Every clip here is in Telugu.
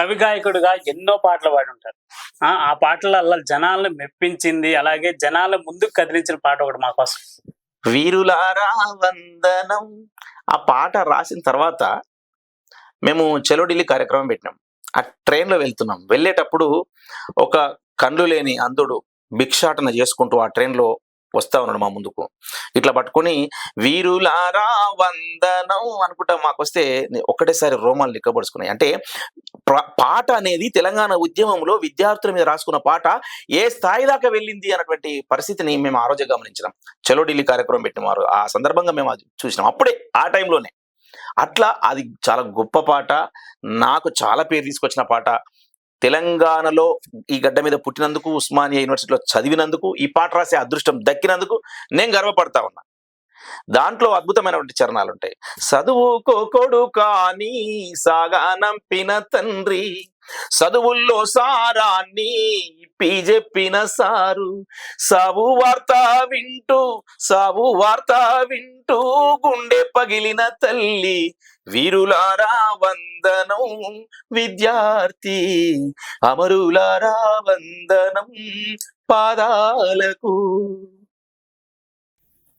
కవి గాయకుడుగా ఎన్నో పాటలు పాడి ఉంటారు ఆ, ఆ జనాలను మెప్పించింది అలాగే జనాల ముందుకు కదిలించిన పాట ఒకటి మా కోసం. వీరులారా వందనం. ఆ పాట రాసిన తర్వాత మేము చెలో ఢిల్లీ కార్యక్రమం పెట్టినాం. ఆ ట్రైన్లో వెళ్తున్నాం. వెళ్ళేటప్పుడు ఒక కండ్లు లేని అంధుడు భిక్షాటన చేసుకుంటూ ఆ ట్రైన్లో వస్తా ఉన్నాడు మా ముందుకు. ఇట్లా పట్టుకొని వీరులారా వందనం అనుకుంటా మాకు వస్తే ఒకటేసారి రోమాలు లిక్కబడుచుకున్నాయి అంటే పాట అనేది తెలంగాణ ఉద్యమంలో విద్యార్థుల మీద రాసుకున్న పాట ఏ స్థాయి దాకా వెళ్ళింది అన్నటువంటి పరిస్థితిని మేము ఆ రోజే గమనించినాం. చలో ఢిల్లీ కార్యక్రమం పెట్టినారు ఆ సందర్భంగా మేము అది చూసినాం. అప్పుడే ఆ టైంలోనే. అట్లా అది చాలా గొప్ప పాట నాకు చాలా పేరు తీసుకొచ్చిన పాట తెలంగాణలో ఈ గడ్డ మీద పుట్టినందుకు ఉస్మానియా యూనివర్సిటీలో చదివినందుకు ఈ పాట రాసే అదృష్టం దక్కినందుకు నేను గర్వపడతా ఉన్నా. దాంట్లో అద్భుతమైనటువంటి చరణాలు ఉంటాయి చదువుకో కొడుకాని సాగానంపిన తండ్రి చదువుల్లో సారాన్ని చెప్పి చెప్పిన సారు సావు వార్త వింటూ సావు వార్త వింటూ గుండె పగిలిన తల్లి వీరులారా వందనం విద్యార్థి అమరులారా వందనం పాదాలకు.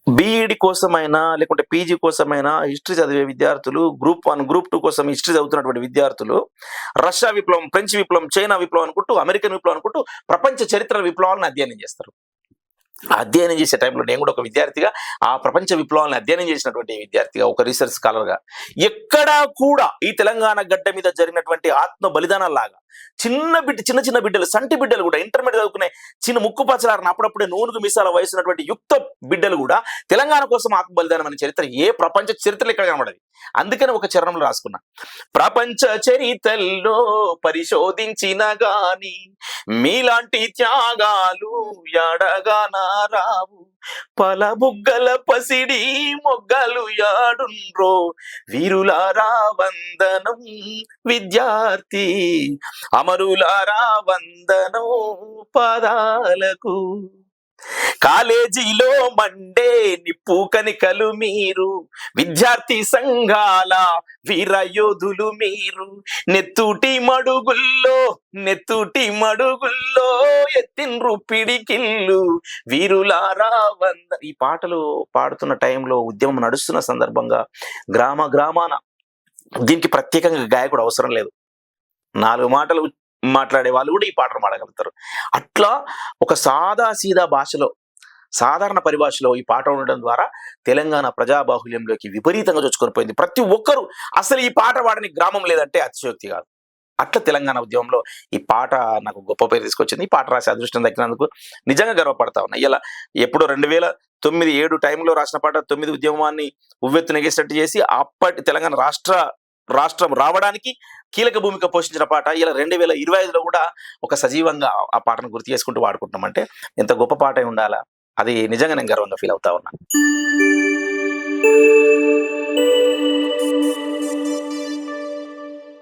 బీఈడి కోసమైనా లేకుంటే పీజీ కోసమైనా హిస్టరీ చదివే విద్యార్థులు గ్రూప్ వన్ గ్రూప్ టూ కోసం హిస్టరీ చదువుతున్నటువంటి విద్యార్థులు రష్యా విప్లవం ఫ్రెంచ్ విప్లవం చైనా విప్లవం అనుకుంటూ అమెరికన్ విప్లవం అనుకుంటూ ప్రపంచ చరిత్ర విప్లవాలను అధ్యయనం చేస్తారు. అధ్యయనం చేసే టైంలో నేను కూడా ఒక విద్యార్థిగా ఆ ప్రపంచ విప్లవాలను అధ్యయనం చేసినటువంటి విద్యార్థిగా ఒక రీసెర్చ్ స్కాలర్గా ఎక్కడా కూడా ఈ తెలంగాణ గడ్డ మీద జరిగినటువంటి ఆత్మ బలిదానాలాగా చిన్న బిడ్డ చిన్న చిన్న బిడ్డలు సంటి బిడ్డలు కూడా ఇంటర్మీడియట్ చదువుకునే చిన్న ముక్కు పచ్చలారిన అప్పుడప్పుడే నూనుగు మిసాల వయసున్నటువంటి యుక్త బిడ్డలు కూడా తెలంగాణ కోసం ఆత్మ బలిదానం అనే చరిత్ర ఏ ప్రపంచ చరిత్రలో ఇక్కడ కనబడదు. అందుకని ఒక చరణంలో రాసుకున్నా. ప్రపంచ చరిత్రలో పరిశోధించిన గాని మీలాంటి త్యాగాలు ఎడగా ఎడగానా పల బుగ్గల పసిడి మొగ్గలు యాడుండ్రో. వీరులారా వందనం విద్యార్థి అమరులారా వందనం పదాలకు. కాలేజీలో మండే నిప్పు కనికలు మీరు. విద్యార్థి సంఘాల వీరయోధులు మీరు. నెత్తుటి మడుగుల్లో నెత్తుటి మడుగుల్లో ఎత్తిన్రు పిడికిల్లు వీరులారా వంద ఈ పాటలు పాడుతున్న టైంలో ఉద్యమం నడుస్తున్న సందర్భంగా గ్రామ గ్రామాన దీనికి ప్రత్యేకంగా గాయకుడు అవసరం లేదు. నాలుగు మాటలు మాట్లాడే వాళ్ళు కూడా ఈ పాటను పాడగలుగుతారు. అట్లా ఒక సాదా సీదా భాషలో సాధారణ పరిభాషలో ఈ పాట ఉండడం ద్వారా తెలంగాణ ప్రజాబాహుల్యంలోకి విపరీతంగా చొచ్చుకొని పోయింది. ప్రతి ఒక్కరూ అసలు ఈ పాట వాడని గ్రామం లేదంటే అతిశయోక్తి కాదు. అట్లా తెలంగాణ ఉద్యమంలో ఈ పాట నాకు గొప్ప పేరు తీసుకొచ్చింది. ఈ పాట రాసే అదృష్టం దక్కినందుకు నిజంగా గర్వపడతా ఉన్నా. ఇలా ఎప్పుడో రెండు వేల తొమ్మిది ఏడు టైంలో రాసిన పాట తొమ్మిది ఉద్యమాన్ని ఉవ్వెత్తు నెగేసినట్టు చేసి అప్పటి తెలంగాణ రాష్ట్ర రాష్ట్రం రావడానికి కీలక భూమిక పోషించిన పాట. ఇలా రెండు వేల ఇరవై ఐదులో కూడా ఒక సజీవంగా ఆ పాటను గుర్తు చేసుకుంటూ వాడుకుంటున్నాం అంటే ఎంత గొప్ప పాట ఉండాలా? అది నిజంగా నేను గర్వంగా ఫీల్ అవుతా ఉన్నాను